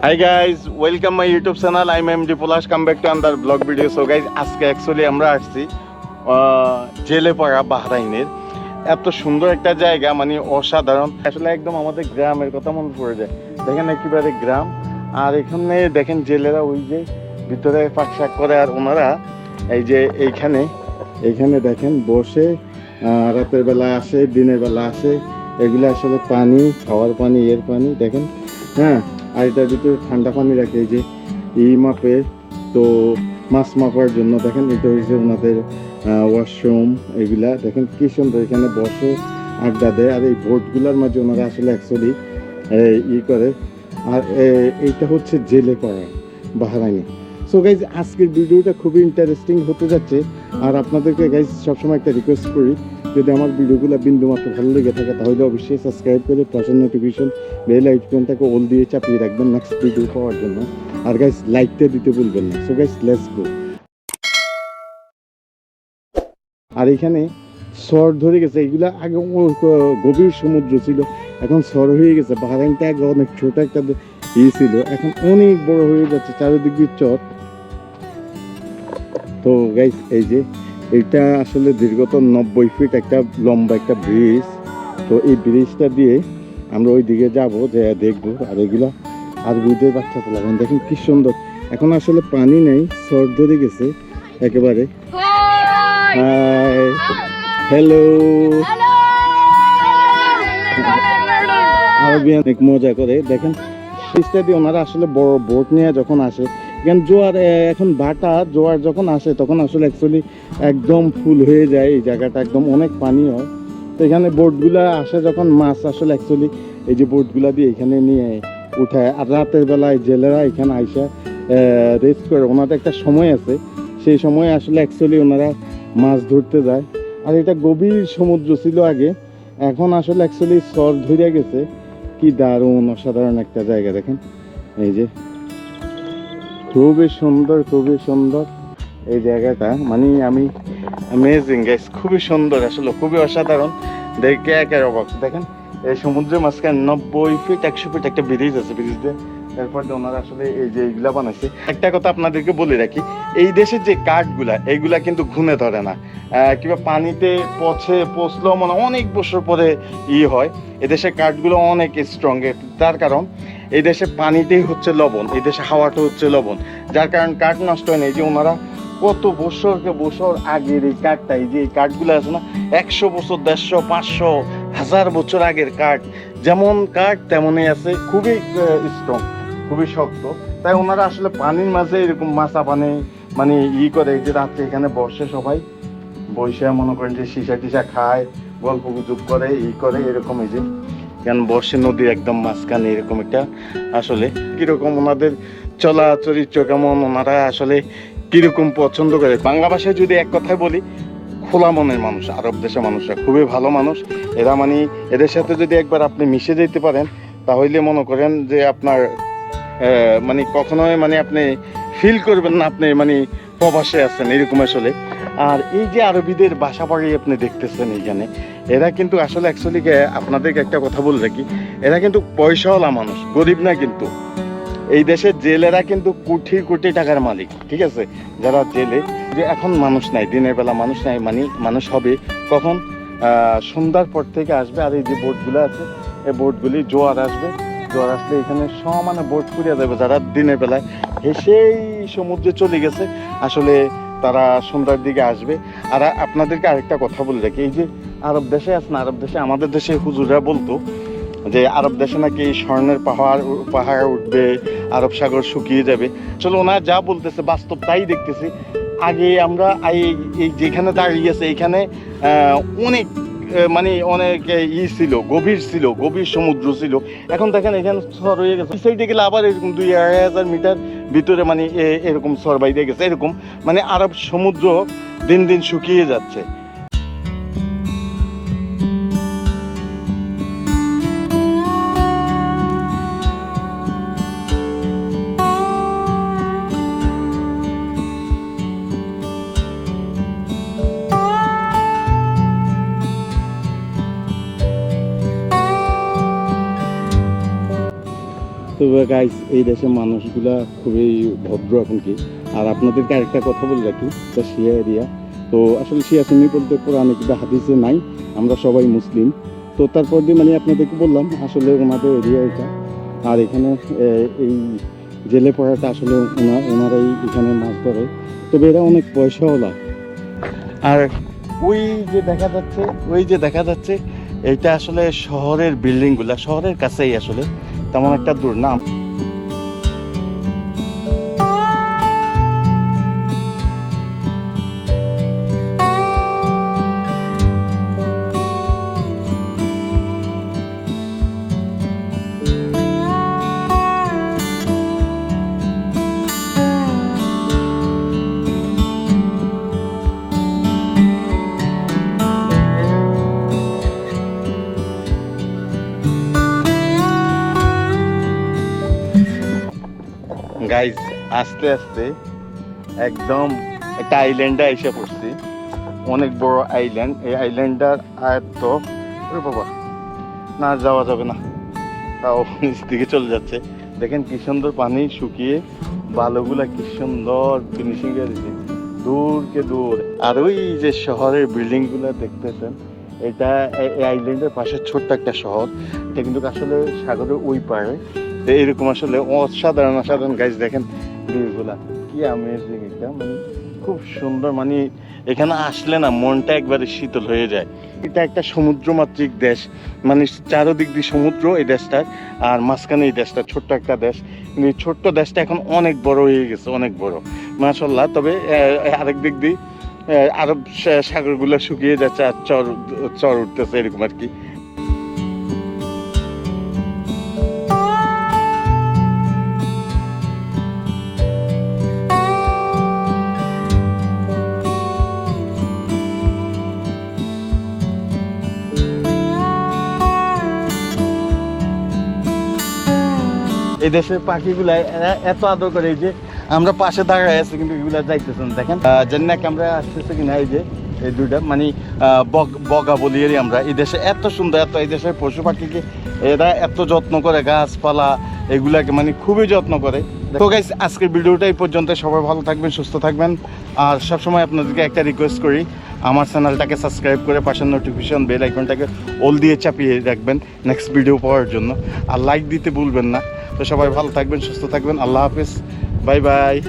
Hi guys welcome my YouTube channel I am the Palash come back to another vlog video so guys আজকে actually আমরা আসছি আহ, জেলেপাড়া বাহরাইনের। এত সুন্দর একটা জায়গা মানে অসাধারণ। আসলে একদম আমাদের গ্রামের কথা মনে পড়ে যায়। দেখেন একেবারে গ্রাম। আর এখানে দেখেন জেলেরা ওই যে ভিতরে পাক শাক করে আর ওনারা এই যে এইখানে এইখানে দেখেন বসে রাতের বেলা আসে দিনের বেলা আসে। এগুলো আসলে পানি খাওয়ার পানি এর পানি দেখেন হ্যাঁ। আর এটার ভিতরে ঠান্ডা পানি রাখে যে এই মাপে তো মাছ মাপার জন্য দেখেন, এটা হচ্ছে ওনাদের ওয়াশরুম এগুলা। দেখেন কি সুন্দর, এখানে বসে আড্ডা দেয়। আর এই বোটগুলোর মাঝে ওনারা আসলে অ্যাকচুয়ালি ই করে। আর এইটা হচ্ছে জেলে করা, বাহারাইনি। সো গাইজ আজকের ভিডিওটা খুবই ইন্টারেস্টিং হতে যাচ্ছে। আর আপনাদেরকে গাইজ সবসময় একটা রিকোয়েস্ট করি যদি আমার ভিডিওগুলো বিন্দুমাত্র ভালো লেগে থাকে, তাহলে অবশ্যই সাবস্ক্রাইব করে পাশের নোটিফিকেশন বেল আইকনটাকে অল দিয়ে চাপিয়ে রাখবেন নেক্সট ভিডিও পাওয়ার জন্য। আর গাইজ লাইকটা দিতে ভুলবেন না। সো গাইস লেটস গো আর এখানে সর ধরে গেছে। এগুলা আগে গভীর সমুদ্র ছিল। এখন সর হয়ে গেছে। বাহারাইনটা আগে অনেক ছোট একটা ইয়ে ছিল। এখন অনেক বড় হয়ে যাচ্ছে। চারিদিক দিয়ে চট তো গাইস এই যে এটা আসলে দীর্ঘত নব্বই ফিট একটা লম্বা একটা ব্রিজ তো এই ব্রিজটা দিয়ে আমরা ওই দিকে যাব যে দেখব। আর এগুলা আর বুঝতে বাচ্চা পোলাবেন দেখেন কি সুন্দর। এখন আসলে পানি নেই সর ধরে গেছে একেবারে। হ্যালো অনেক মজা করে। দেখেন ব্রিজটা দিয়ে ওনারা আসলে বড় বোট নিয়ে যখন আসে কেন জোয়ার এখন ভাটা, জোয়ার যখন আসে, তখন আসলে অ্যাকচুয়ালি একদম ফুল হয়ে যায় এই জায়গাটা, একদম অনেক পানি হয়। তো এখানে বোটগুলা আসে যখন মাছ আসলে অ্যাকচুয়ালি এই যে বোটগুলা দিয়ে এখানে নিয়ে উঠায়। আর রাতের বেলায় জেলেরা এখানে আইসা রেস্ট করে। ওনাদের একটা সময় আছে। সেই সময় আসলে অ্যাকচুয়ালি ওনারা মাছ ধরতে যায়। আর এটা গভীর সমুদ্র ছিল আগে। এখন আসলে অ্যাকচুয়ালি সর ধরে গেছে। কি দারুণ, অসাধারণ একটা জায়গা, দেখেন। এই যে খুবই সুন্দর খুবই সুন্দর। এই জায়গাটা মানে আমি অ্যামেজিং গাইস খুবই সুন্দর আসলে, খুবই অসাধারণ। দেখে একের অবাক। দেখেন, এই সমুদ্রের মাঝখানে নব্বই ফিট একশো ফিট একটা ব্রিজ আছে ব্রিজ দিয়ে। এরপর ওনারা আসলে এই যে এইগুলা বানাইছে। একটা কথা আপনাদেরকে বলে রাখি, এই দেশের যে কাঠগুলা এইগুলা কিন্তু ঘুনে ধরে না। কিংবা পানিতে পচে পচলেও মানে অনেক বছর পরে ই হয়। এদেশের কাঠগুলো অনেক স্ট্রং তার কারণ এই দেশে পানিতেই হচ্ছে লবণ, এই দেশে হাওয়াটা হচ্ছে লবণ। যার কারণ কাঠ নষ্ট হয় না। এই যে ওনারা কত বছরকে বছর আগের এই কাঠটা, এই যে এই কাঠগুলো আছে না, একশো বছর, দেড়শো, পাঁচশো, হাজার বছর আগের কাঠ। যেমন কাঠ, তেমনই আছে। খুবই স্ট্রং খুবই শক্ত। তাই ওনারা আসলে পানির মাঝে এরকম মাছা পানি মানে ই করে যে রাত্রে এখানে বসে সবাই। বসে মনে করেন যে সিসা টিসা খায়, গল্প গুজব করে, ই করে, এরকম এই যে কেন বর্ষে নদীর একদম মাঝখানে এরকম একটা আসলে কীরকম ওনাদের চলা চরিত্র কেমন, ওনারা আসলে কীরকম পছন্দ করে? বাংলা ভাষায় যদি এক কথায় বলি, খোলা মনের মানুষ, আরব দেশের মানুষরা, খুবই ভালো মানুষ। এরা মানে এদের সাথে যদি একবার আপনি মিশে যেতে পারেন, তাহলে মনে করেন যে আপনার মানে কখনোই মানে আপনি ফিল করবেন না আপনি মানে প্রবাসে আছেন, এরকম আসলে। আর এই যে আরবিদের বাসা বাড়ি আপনি দেখতেছেন এইখানে এরা কিন্তু আসলে অ্যাকচুয়ালি আপনাদেরকে একটা কথা বলে রাখি এরা কিন্তু পয়সাওয়ালা মানুষ, গরিব না কিন্তু। এই দেশের জেলেরা কিন্তু কোটি কোটি টাকার মালিক, ঠিক আছে? যারা জেলে, যে এখন মানুষ নাই, দিনের বেলা মানুষ নাই মানে মানুষ হবে, কখন? সন্ধ্যার পর থেকে আসবে, আর এই যে বোটগুলো আছে, এই বোটগুলি জোয়ার আসবে, জোয়ার আসলে এখানে সমানে বোট পুড়িয়ে যাবে যারা দিনের বেলায়। হেসেই সমুদ্রে চলে গেছে, আসলে তারা সন্ধ্যার দিকে আসবে। আর আপনাদেরকে আরেকটা কথা বলে রাখি, এই যে আরব দেশে আছে না আরব দেশে আমাদের দেশে হুজুরা বলতো যে আরব দেশে নাকি স্বর্ণের পাহাড় পাহাড় উঠবে আরব সাগর শুকিয়ে যাবে। চলো ওনারা যা বলতেছে বাস্তব তাই দেখতেছি। আগে আমরা এই- যেখানে দাঁড়িয়ে আছে এইখানে আহ, অনেক মানে অনেক ই ছিল গভীর ছিল গভীর সমুদ্র ছিল। এখন দেখেন এখানে সর হয়ে গেছে। সাইডে গেলে আবার এরকম দুই আড়াই হাজার মিটার ভিতরে মানে এরকম সর বাইরে গেছে এরকম। মানে আরব সমুদ্র দিন দিন শুকিয়ে যাচ্ছে। তবে গাইস এই দেশের মানুষগুলা খুবই ভদ্র এখন কি? আর আপনাদেরকে আরেকটা কথা বলে রাখি শিয়া এরিয়া তো আসলে শিয়া সুন্নি বলতে কোরআনে কিন্তু হাদিসে নাই, আমরা সবাই মুসলিম। তো তারপর দিয়ে মানে আপনাদেরকে বললাম, আসলে ওনাদের এরিয়া এটা। আর এখানে এই জেলে পড়াটা আসলে ওনা- ওনারাই এখানে মাছ ধরে। তবে এরা অনেক পয়সাওয়ালা। আর ওই যে দেখা যাচ্ছে, ওই যে দেখা যাচ্ছে, এটা আসলে শহরের বিল্ডিংগুলা শহরের কাছেই আসলে। তেমন একটা দূর। না গাইজ আস্তে আস্তে একদম একটা আইল্যান্ডে এসে পড়ছি। অনেক বড় আইল্যান্ড এই আইল্যান্ডটার আয়ত্ত বাবা, না, যাওয়া যাবে না। তাও নিচ দিকে চলে যাচ্ছে। দেখেন কি সুন্দর পানি শুকিয়ে বালুগুলা কি সুন্দর ফিনিশিং দিচ্ছে দূরকে দূর। আর ওই যে শহরের বিল্ডিংগুলা দেখতেছেন, এটা এই- আইল্যান্ডের পাশে ছোট্ট একটা শহর। এটা কিন্তু আসলে সাগরের ওই পারে। তো এরকম আসলে অসাধারণ অসাধারণ গাছ দেখেন ভিউগুলা। কি আমেজিং মানে খুব সুন্দর মানে এখানে আসলে না মনটা একবারে শীতল হয়ে যায়। এটা একটা সমুদ্রমাতৃক দেশ মানে চারোদিক দিয়ে সমুদ্র এই দেশটার আর মাঝখানে এই দেশটা ছোট্ট একটা দেশ। কিন্তু এই ছোট্ট দেশটা এখন অনেক বড় হয়ে গেছে, অনেক বড়। মাশাল্লাহ তবে আরেক দিক দিয়ে আরব সাগরগুলো শুকিয়ে যাচ্ছে আর চর চর উঠতেছে এরকম আর কি। এই দেশের পাখিগুলা এত আদর করে যে আমরা পাশে দাঁড়ায় আছি কিন্তু এগুলা যাইতেছেন দেখেন। আহ, জানি না ক্যামেরা আসতেছে কিনা এই যে। এই দুইটা মানে বগ- বলি আমরা। এই দেশে এত সুন্দর, এত এই দেশের পশু পাখিকে এরা এত যত্ন করে, গাছপালা এগুলাকে মানে খুবই যত্ন করে। তো গাইস আজকের ভিডিওটা এই পর্যন্ত। সবাই ভালো থাকবেন, সুস্থ থাকবেন। আর সবসময় আপনাদেরকে একটা রিকোয়েস্ট করি, আমার চ্যানেলটাকে সাবস্ক্রাইব করে পাশের নোটিফিকেশন বেল আইকনটাকে অল দিয়ে চাপিয়ে রাখবেন নেক্সট ভিডিও পাওয়ার জন্য। আর লাইক দিতে ভুলবেন না। তো সবাই ভালো থাকবেন, সুস্থ থাকবেন। আল্লাহ হাফিজ। Bye bye